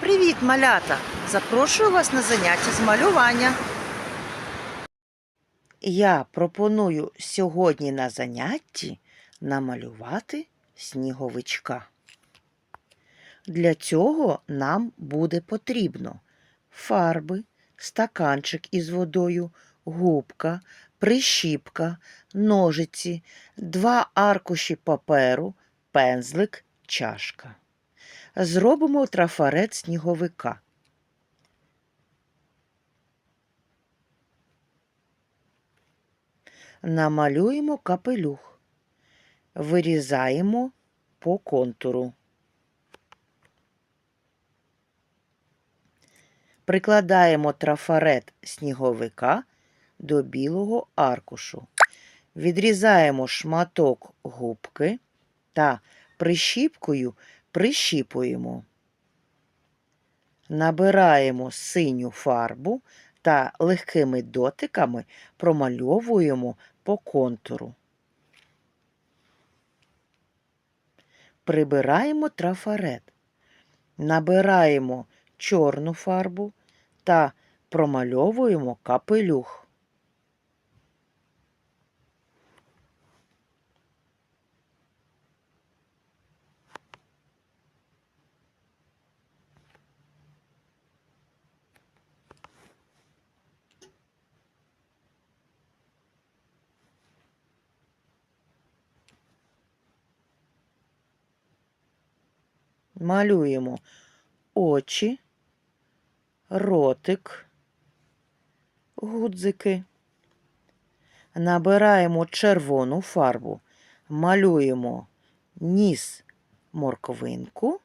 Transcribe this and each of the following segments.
Привіт, малята! Запрошую вас на заняття з малювання. Я пропоную сьогодні на занятті намалювати сніговичка. Для цього нам буде потрібно фарби, стаканчик із водою, губка, прищіпка, ножиці, два аркуші паперу, пензлик, чашка. Зробимо трафарет сніговика. Намалюємо капелюх. Вирізаємо по контуру. Прикладаємо трафарет сніговика до білого аркушу. Відрізаємо шматок губки та прищіпкою прищіпуємо. Набираємо синю фарбу та легкими дотиками промальовуємо по контуру. Прибираємо трафарет. Набираємо чорну фарбу та промальовуємо капелюх. Малюємо очі, ротик, гудзики. Набираємо червону фарбу, малюємо ніс морковинку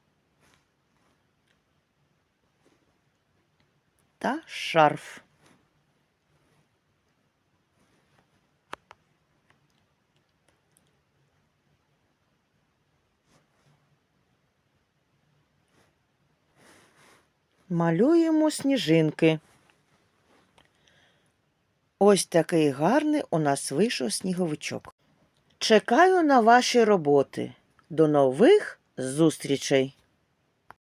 та шарф. Малюємо сніжинки. Ось такий гарний у нас вийшов сніговичок. Чекаю на ваші роботи. До нових зустрічей!